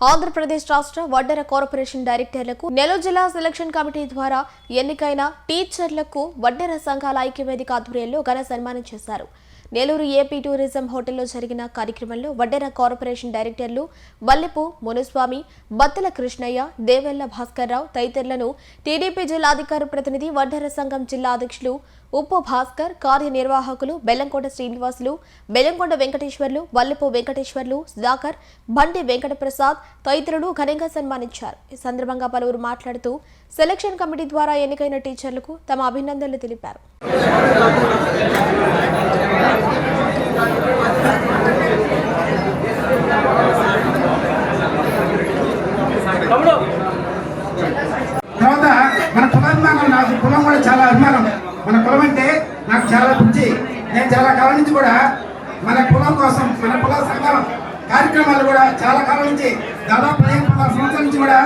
ఆంధ్రప్రదేశ్ రాష్ట్ర వడ్డర కార్పొరేషన్ డైరెక్టర్లకు నెల్లూరు జిల్లా selection committee ద్వారా ఎన్నికైన టీచర్లకు వడ్డర సంఘాల ఐక్యవేదిక ఆధ్వర్యంలో ఘన సన్మానం చేశారు. నెల్లూరు ఏపీ టూరిజం హోటల్లో జరిగిన కార్యక్రమంలో వడ్డెర కార్పొరేషన్ డైరెక్టర్లు వల్లెపు మునుస్వామి బత్తల కృష్ణయ్య దేవెల్ల భాస్కర్రావు తదితరులను టీడీపీ జిల్లాధికార ప్రతినిధి వడ్డెర సంఘం జిల్లా అధ్యక్షులు ఉప్పు భాస్కర్ కార్యనిర్వాహకులు బెల్లంకొండ శ్రీనివాసులు బెల్లంకొండ వెంకటేశ్వర్లు వల్లెపు వెంకటేశ్వర్లు సుధాకర్ బండి వెంకటప్రసాద్ తదితరులు ఘనంగా సన్మానించారు. ఈ సందర్భంగా పలువురు మాట్లాడుతూ సెలక్షన్ కమిటీ ద్వారా ఎన్నికైన టీచర్లకు తమ అభినందనలు తెలిపారు తర్వాత మన కులాభిమానం నాకు కులం కూడా చాలా అభిమానం మన కులం అంటే నాకు చాలా పిచ్చి నేను చాలా కాలం నుంచి కూడా మన కులం కోసం మన కుల సంఘం కార్యక్రమాలు కూడా చాలా కాలం నుంచి దాదాపు పదిహేను పదహారు సంవత్సరాల నుంచి కూడా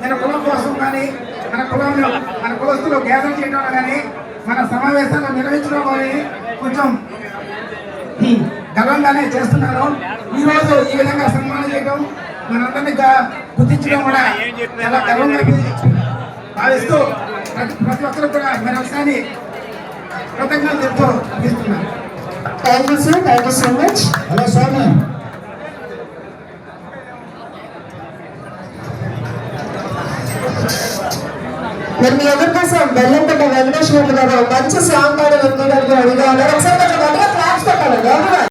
నేను కులం కోసం కానీ మన కులంలో మన కులస్తులు గ్యాదర్ చేయడం కానీ మన సమావేశాలు నిర్వహించడం కానీ కొంచెం గర్వంగానే చేస్తున్నాను ఈ రోజు ఈ విధంగా సన్మానం చేయడం మనందరినీ గుర్తించడం కూడా చాలా గర్వంగా భావిస్తూ ప్రతి ప్రతి ఒక్కరు కూడా మరొకసారి కృతజ్ఞతలు చెప్తూ ముగిస్తున్నాను. Thank you sir thank you so much hello స్వామి మరి మీ ఎవరి కోసం బెల్లంపేట వెంకటేశ్వర గారు మంచి సాంగ్ పాడి వెంకటేశ్వర అడిగా ఉన్నారు ఒకసారి కొంచెం గట్టిగా క్లాప్స్ కొట్టాలండి ఎవరు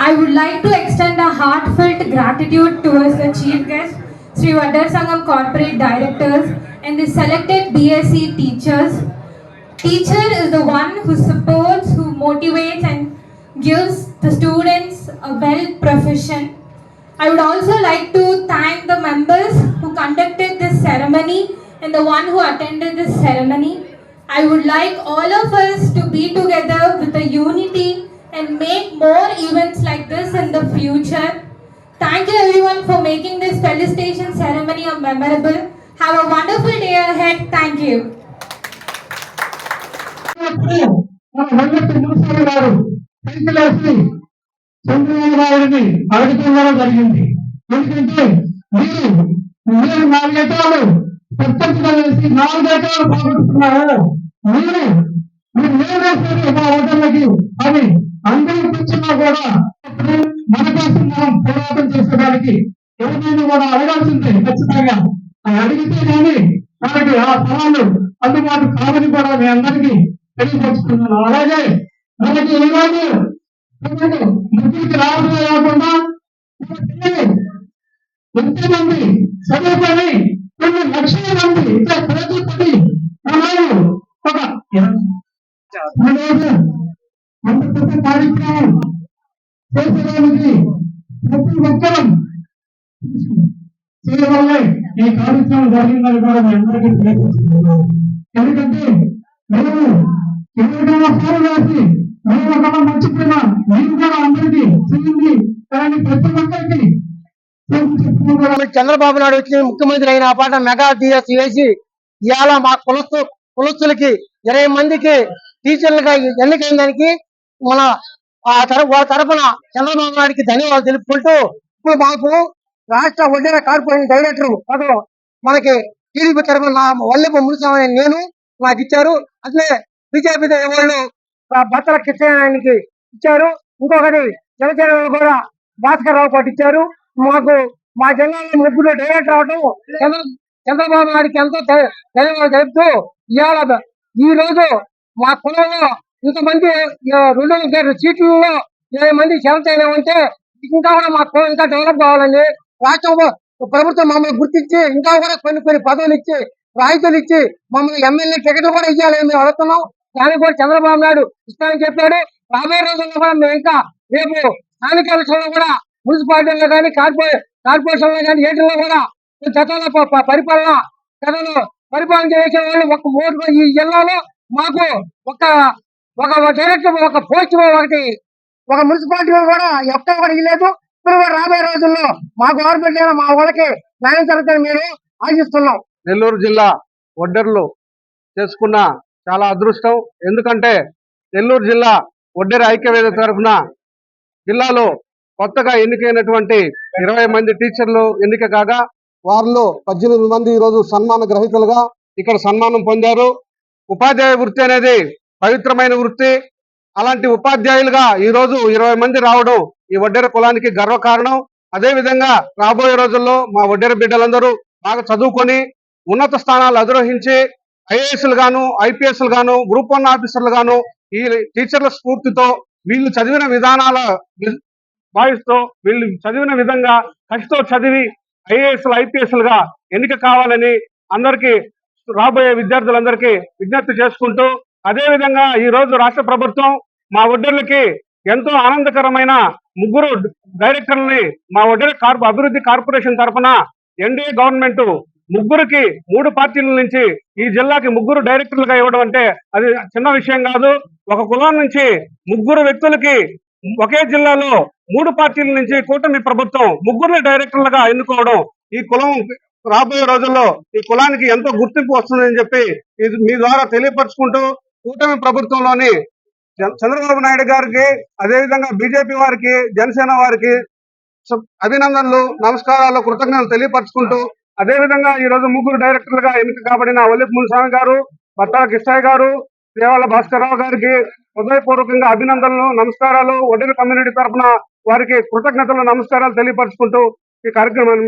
I would like to extend a heartfelt gratitude towards the chief guest, Sri Vadar Sangam corporate directors and the selected BSc teachers. Teacher is the one who supports, who motivates and gives the students a well profession. I would also like to thank the members who conducted this ceremony and the one who attended this ceremony. I would like all of us to be together with a unity and make more events like this in the future. Thank you everyone for making this felicitation ceremony a memorable. Have a wonderful day ahead. Thank you. మన వంగత్తి చంద్రబాబు జరిగింది ఎందుకంటే మీరు మీరు నాలుగెకరాలు సర్పంచ్గా వేసి నాలుగెకరాలు పోగొట్టుకున్నారు మీరు మీరు ఏదైతే మా ఓటర్లకి అందరూ కూర్చున్నా కూడా మన కోసం మనం పోరాటం చేసేదానికి ఎవరినైనా కూడా అడగాల్సిందే ఖచ్చితంగా అని అడిగితే కానీ మనకి ఆ స్థలాలు అందుబాటు కావని కూడా మీ అందరికీ తెలియపరుచుకున్నాను అలాగే మనకి ఈరోజు మనకు ముగ్గురికి రావడమే కాకుండా ఎంతో మంది చదువుకొని చేసేదానికి ప్రతి ఒక్కరం చేయవల్లే ఈ కార్యక్రమం జరిగిందని కూడా మీ అందరికీ తెలియజేస్తున్నాను ఎందుకంటే మేము ఇరవై సార్లు రాసి మేము ఒక మర్చిపోయినా మేము కూడా అందరికీ చెల్లింది కానీ ప్రతి ఒక్కరికి చంద్రబాబు నాయుడు వచ్చి ముఖ్యమంత్రి అయిన ఆ పాట మెగా డిఎస్ వేసి ఇవాళ మా కులస్తు కులస్తులకి ఇరవై మందికి టీచర్లుగా ఎన్నికైన దానికి మన ఆ తరపు వాళ్ళ తరఫున చంద్రబాబు నాయుడికి ధన్యవాదాలు తెలుపుకుంటూ ఇప్పుడు మాకు రాష్ట్ర వడ్డీర కార్పొరేషన్ డైరెక్టర్ పదవి మనకి టీడీపీ తరఫున నా వల్లెపు మునిస్వామి నేను నాకు ఇచ్చారు. అట్లే బీజేపీ వాళ్ళు భర్తల కృష్ణానికి ఇచ్చారు. ఇంకొకటి జనసేన కూడా భాస్కర్ రావు పాటు ఇచ్చారు. మాకు మా జిల్లాలో ముగ్గురు డైరెక్టర్ అవడం చంద్రబాబు నాయుడికి ఎంతో ధన్యవాదాలు తెలుపుతూ ఇవాళ ఈ రోజు మా కులంలో ఇంతమంది రెండు వందల సీట్లలో ఇరవై మంది సెలెక్ట్ అయినామంటే ఇంకా కూడా మాకు ఇంకా డెవలప్ కావాలని రాష్ట్రంలో ప్రభుత్వం మమ్మల్ని గుర్తించి ఇంకా కూడా కొన్ని కొన్ని పదవులు ఇచ్చి రాయితీలు ఇచ్చి మమ్మల్ని ఎమ్మెల్యే టికెట్లు కూడా ఇవ్వాలని మేము అడుగుతున్నాం. దానికి కూడా చంద్రబాబు నాయుడు ఇస్తానని చెప్పాడు. రాబోయే రోజుల్లో కూడా మేము ఇంకా రేపు స్థానిక ఎలక్షన్లో కూడా మున్సిపాలిటీలో కానీ కార్పొరే కార్పొరేషన్లో కానీ ఏటిలో కూడా గతంలో పరిపాలన గతంలో పరిపాలన చేసే వాళ్ళు ఒక ఓటు ఈ జిల్లాలో మాకు ఒక ఒక డైరెక్టర్ ఒక పోస్ట్ ఒకటి ఒక మున్సిపాలిటీ కూడా ఎక్కడ కూడా ఇవ్వలేదు ఇప్పుడు రాబోయే రోజుల్లో మా గవర్నమెంట్ అయినా మా వాళ్ళకి న్యాయం జరుగుతుంది మేము ఆశిస్తున్నాం. నెల్లూరు జిల్లా ఒడ్డర్లు చేసుకున్న చాలా అదృష్టం. ఎందుకంటే నెల్లూరు జిల్లా ఒడ్డెర ఐక్యవేద తరఫున జిల్లాలో కొత్తగా ఎన్నికైనటువంటి ఇరవై మంది టీచర్లు ఎన్నిక కాగా వారిలో పద్దెనిమిది మంది ఈరోజు సన్మాన గ్రహీతలుగా ఇక్కడ సన్మానం పొందారు. ఉపాధ్యాయ వృత్తి అనేది పవిత్రమైన వృత్తి. అలాంటి ఉపాధ్యాయులుగా ఈరోజు ఇరవై మంది రావడం ఈ వడ్డెర కులానికి గర్వకారణం కారణం. అదేవిధంగా రాబోయే రోజుల్లో మా వడ్డెర బిడ్డలందరూ బాగా చదువుకొని ఉన్నత స్థానాలు అధిరోహించి ఐఏఎస్లు గాను ఐపీఎస్లు గాను గ్రూప్ వన్ ఆఫీసర్లు గాను ఈ టీచర్ల స్ఫూర్తితో వీళ్ళు చదివిన విధానాల భావిస్తూ వీళ్ళు చదివిన విధంగా కసితో చదివి ఐఏఎస్లు ఐపీఎస్లుగా ఎన్నిక కావాలని అందరికీ రాబోయే విద్యార్థులందరికీ విజ్ఞప్తి చేసుకుంటూ అదేవిధంగా ఈరోజు ఈ రోజు రాష్ట్ర ప్రభుత్వం మా ఒడ్డర్లకి ఎంతో ఆనందకరమైన ముగ్గురు డైరెక్టర్లని మా ఒడ్డర్ కార్పొ అభివృద్ధి కార్పొరేషన్ తరఫున ఎన్డీఏ గవర్నమెంట్ ముగ్గురికి మూడు పార్టీల నుంచి ఈ జిల్లాకి ముగ్గురు డైరెక్టర్లుగా ఇవ్వడం అంటే అది చిన్న విషయం కాదు. ఒక కులం నుంచి ముగ్గురు వ్యక్తులకి ఒకే జిల్లాలో మూడు పార్టీల నుంచి కూటమి ప్రభుత్వం ముగ్గురు డైరెక్టర్లుగా ఎన్నుకోవడం ఈ కులం రాబోయే రోజుల్లో ఈ కులానికి ఎంతో గుర్తింపు వస్తుందని చెప్పి ఇది మీ ద్వారా తెలియపరచుకుంటూ కూటమి ప్రభుత్వంలోని చంద్రబాబు నాయుడు గారికి అదేవిధంగా బీజేపీ వారికి జనసేన వారికి అభినందనలు నమస్కారాలు కృతజ్ఞతలు తెలియపరచుకుంటూ అదే విధంగా ఈ రోజు ముగ్గురు డైరెక్టర్లుగా ఎన్నిక కాబడిన ఒల్లిప్ మునిస్వామి గారు బత్తా కిష్టాయ్ గారు దేవాల భాస్కర్రావు గారికి హృదయపూర్వకంగా అభినందనలు నమస్కారాలు ఒడ్డెల కమ్యూనిటీ తరఫున వారికి కృతజ్ఞతలు నమస్కారాలు తెలియపరచుకుంటూ ఈ కార్యక్రమాన్ని